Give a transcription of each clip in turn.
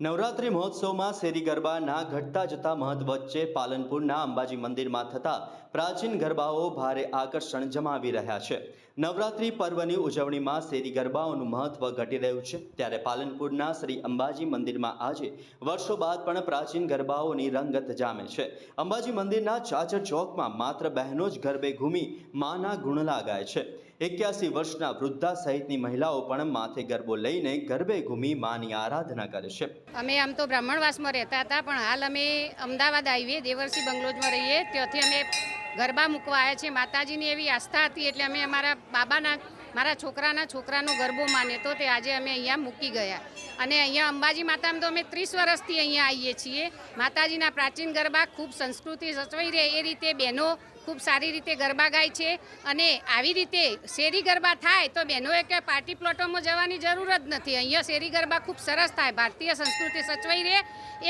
નવરાત્રિ મહોત્સવમાં શેરી ગરબાના ઘટતા જતા મહત્વ વચ્ચે પાલનપુરના અંબાજી મંદિરમાં થતા પ્રાચીન ગરબાઓ ભારે આકર્ષણ જમાવી રહ્યા છે. નવરાત્રિ પર્વની ઉજવણીમાં શેરી ગરબાઓનું મહત્વ ઘટી રહ્યું છે. ત્યારે પાલનપુરના શ્રી અંબાજી મંદિરમાં આજે વર્ષો બાદ પણ પ્રાચીન ગરબાઓની રંગત જામે છે. અંબાજી મંદિરના ચાચર ચોકમાં માત્ર બહેનો જ ગરબે ઘૂમી માના ગુણલા ગાય છે. એક્યાસી વર્ષના વૃદ્ધા સહિતની મહિલાઓ પણ માથે ગરબો લઈને ગરબે ઘૂમી માની આરાધના કરે છે. અમે આમ તો બ્રાહ્મણવાસમાં રહેતા હતા, પણ હાલ અમે અમદાવાદ આવીએ દેવરસિંહ બંગલોજમાં રહીએ, ત્યાંથી અમે ગરબા મૂકવા આવ્યા છીએ. માતાજીની એવી આસ્થા હતી એટલે અમે અમારા બાબાના, મારા છોકરાના છોકરાનો ગરબો માને તો તે આજે અમે અહીંયા મૂકી ગયા. અને અહીંયા અંબાજી માતામાં તો અમે ત્રીસ વર્ષથી અહીંયા આવીએ છીએ. માતાજીના પ્રાચીન ગરબા ખૂબ સંસ્કૃતિ સચવાઈ રહે એ રીતે બહેનો ખૂબ સારી રીતે ગરબા ગાય છે અને આવી રીતે શેરી ગરબા થાય તો બહેનોએ કે પાર્ટી પ્લોટોમાં જવાની જરૂર જ નથી. અહીંયા શેરી ગરબા ખૂબ સરસ થાય. ભારતીય સંસ્કૃતિ સચવાઈ રહે.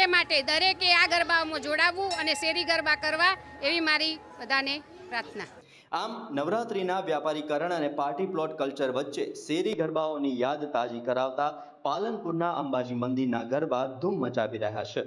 એ માટે દરેકે આ ગરબાઓમાં જોડાવવું અને શેરી ગરબા કરવા એવી મારી બધાને પ્રાર્થના. આમ નવરાત્રિના વ્યાપારીકરણ અને પાર્ટી પ્લોટ કલ્ચર વચ્ચે શેરી ગરબાઓની યાદ તાજી કરાવતા પાલનપુરના અંબાજી મંદિરના ગરબા ધૂમ મચાવી રહ્યા છે.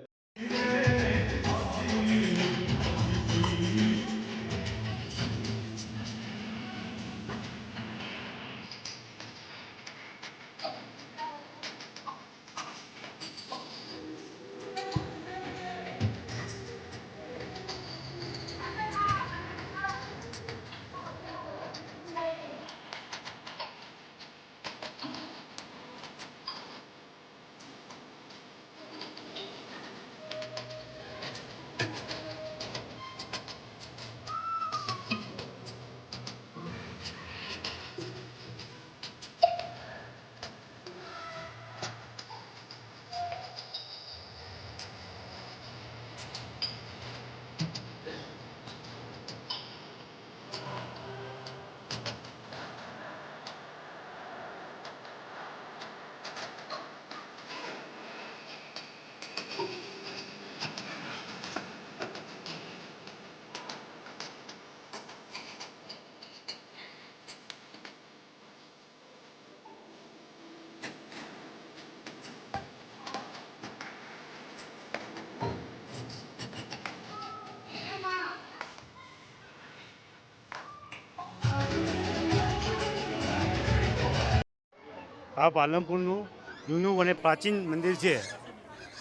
આ પાલનપુરનું જૂનું અને પ્રાચીન મંદિર છે.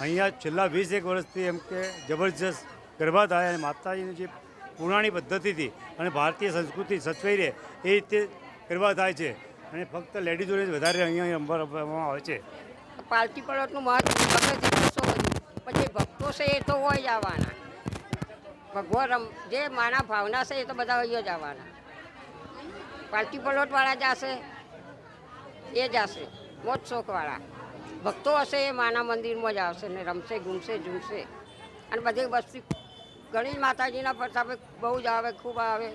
અહીંયા છેલ્લા વીસ એક વર્ષથી એમ કે જબરજસ્ત ગરબા થાય અને માતાજીની જે પુરાણી પદ્ધતિથી અને ભારતીય સંસ્કૃતિ સચવાઈ રહે એ રીતે ગરબા થાય છે. અને ફક્ત લેડીઝોને વધારે અહીંયા રમવા રમવામાં આવે છે. પાલટી પડતનું મહત્વ પછી ભક્તો છે એ તો હોય જ આવવાના. ભગવાન રમ, જે માના ભાવના છે એ તો બધા હોય જ આવવાના. પાલટી પલોટવાળા જશે એ જશે મોજ શોખવાળા. ભક્તો હશે એ માના મંદિરમાં જ આવશે ને રમશે, ઘૂમશે, ઝૂમશે. અને બધી વસ્તી ગણેશ જ માતાજીના પ્રતાપે બહુ જ આવે, ખૂબ આવે.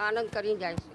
આનંદ કરીને જાય છે.